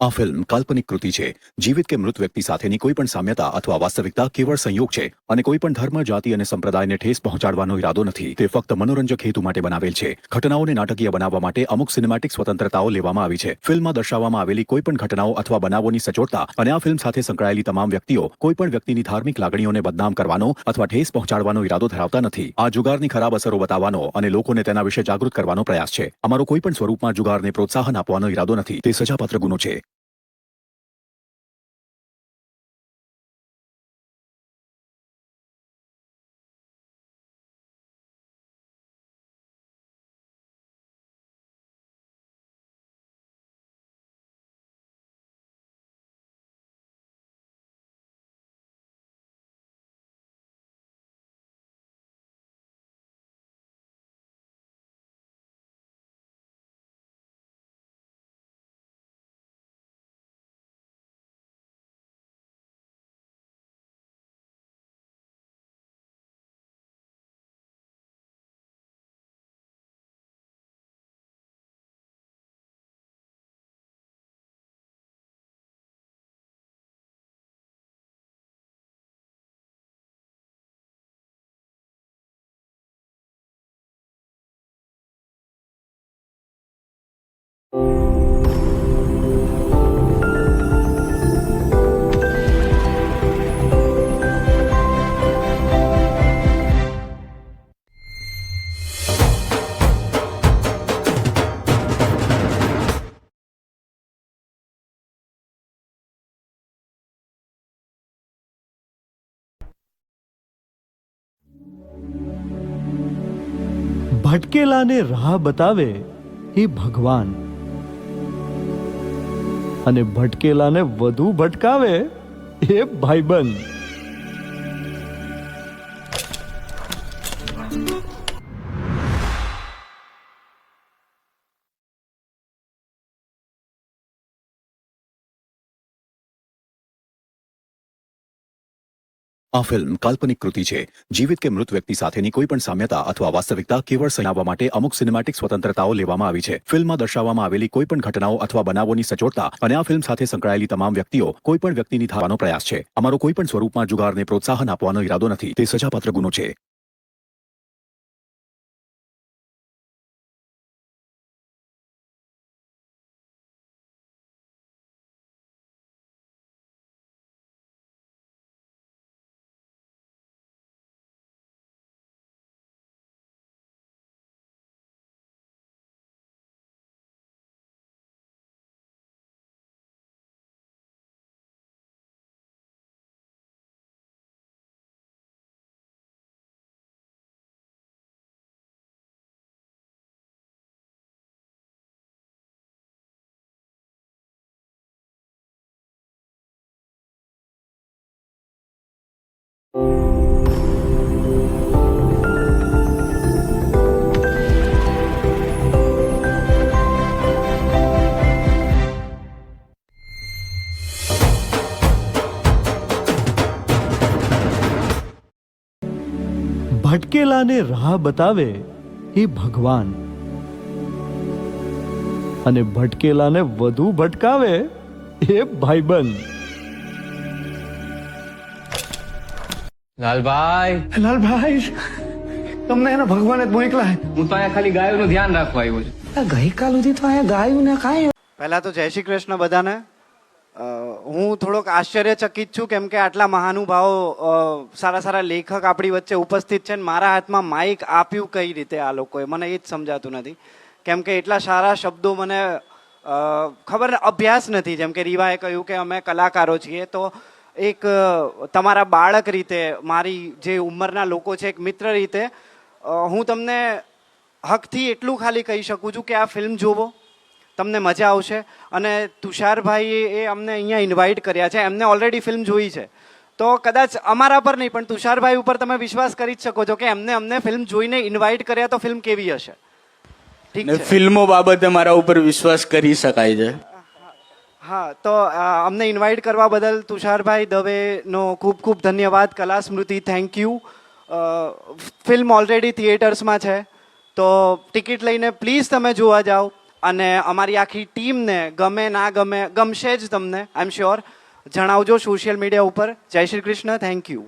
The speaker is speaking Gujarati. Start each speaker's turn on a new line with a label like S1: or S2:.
S1: આ ફિલ્મ કાલ્પનિક કૃતિ છે. જીવિત કે મૃત વ્યક્તિ સાથેની કોઈ પણ સામ્યતા અથવા વાસ્તવિકતા કેવળ સંયોગ છે અને કોઈ પણ ધર્મ, જાતિ અને સંપ્રદાયને ઠેસ પહોંચાડવાનો ઈરાદો નથી. તે ફક્ત મનોરંજક હેતુ માટે બનાવેલ છે. ઘટનાઓને નાટકીય બનાવવા માટે અમુક સિનેમેટિક સ્વતંત્રતાઓ લેવામાં આવી છે. ફિલ્મમાં દર્શાવવામાં આવેલી કોઈ પણ ઘટનાઓ અથવા બનાવોની સચોટતા અને આ ફિલ્મ સાથે સંકળાયેલી તમામ વ્યક્તિઓ કોઈ પણ વ્યક્તિની ધાર્મિક લાગણીઓને બદનામ કરવાનો અથવા ઠેસ પહોંચાડવાનો ઈરાદો ધરાવતા નથી. આ જુગારની ખરાબ અસરો બતાવવાનો અને લોકોને તેના વિશે જાગૃત કરવાનો પ્રયાસ છે. અમારો કોઈ પણ સ્વરૂપમાં જુગારને પ્રોત્સાહન આપવાનો ઈરાદો નથી. તે સજાપાત્ર ગુનો છે.
S2: ભટકેલાને રાહ બતાવે એ ભગવાન. અને ભટકેલાને વધુ ભટકાવે એ ભાઈબંધ.
S1: આ ફિલ્મ કાલ્પનિક કૃતિ છે. જીવિત કે મૃત વ્યક્તિ સાથેની કોઈ પણ સામ્યતા અથવા વાસ્તવિકતા કેવળ સણાવવા માટે અમુક સિનેમેટિક સ્વતંત્રતાઓ લેવામાં આવી છે. ફિલ્મમાં દર્શાવવામાં આવેલી કોઈ પણ ઘટનાઓ અથવા બનાવોની સચોટતા અને આ ફિલ્મ સાથે સંકળાયેલી તમામ વ્યક્તિઓ કોઈ પણ વ્યક્તિની ધારવાનો પ્રયાસ છે. અમારો કોઈ પણ સ્વરૂપમાં જુગારને પ્રોત્સાહન આપવાનો ઈરાદો નથી. તે સજાપાત્ર ગુનો છે.
S2: ભટકેલાને રાહ બતાવે એ ભગવાન. અને ભટકેલાને વધુ ભટકાવે એ ભાઈબંધ.
S3: લાલભાઈ.
S4: લાલભાઈ તમને એના ભગવાને જ મોકલા.
S3: હું તો અહીંયા ખાલી ગાયોનું ધ્યાન રાખવા આવ્યો છું.
S4: ગઈકાલ સુધી તો અહીંયા ગાયું ને કાંઈ
S5: પહેલા તો જય શ્રી કૃષ્ણ બધાને. હું થોડોક આશ્ચર્યચકિત છું કેમ કે આટલા મહાનુભાવો સારા સારા લેખક આપણી વચ્ચે ઉપસ્થિત છે ને મારા હાથમાં માઇક આપ્યું કઈ રીતે આ લોકોએ? મને એ જ સમજાતું નથી. કેમ કે એટલા સારા શબ્દો મને ખબર અભ્યાસ નથી. જેમ કે રીવાએ કહ્યું કે અમે કલાકારો છીએ, તો એક, તમારા બાળક રીતે, મારી જે ઉંમરના લોકો છે, એક મિત્ર રીતે હું તમને હકથી એટલું ખાલી કહી શકું છું કે આ ફિલ્મ જોવો તમને મજા આવશે. અને તુષારભાઈ એ અમને અહીંયા ઇન્વાઇટ કર્યા છે. એમને ઓલરેડી ફિલ્મ જોઈ છે. તો કદાચ અમારા પર નહીં પણ તુષારભાઈ ઉપર તમે વિશ્વાસ કરી જ શકો છો કે એમને અમને ફિલ્મ જોઈને ઇન્વાઇટ કર્યા તો ફિલ્મ કેવી હશે. ઠીક છે?
S6: ફિલ્મો બાબતે મારા ઉપર વિશ્વાસ કરી શકાય છે.
S5: હા તો અમને ઇન્વાઇટ કરવા બદલ તુષારભાઈ દવેનો ખૂબ ખૂબ ધન્યવાદ. કલા સ્મૃતિ થેન્ક યુ ફિલ્મ ઓલરેડી થિયેટર્સમાં છે. તો ટિકિટ લઈને પ્લીઝ તમે જોવા જાઓ. અને અમારી આખી ટીમને ગમે ના ગમે ગમશે જ તમને આઈ એમ શ્યોર જણાવજો સોશિયલ મીડિયા ઉપર. જય શ્રી કૃષ્ણ. Thank you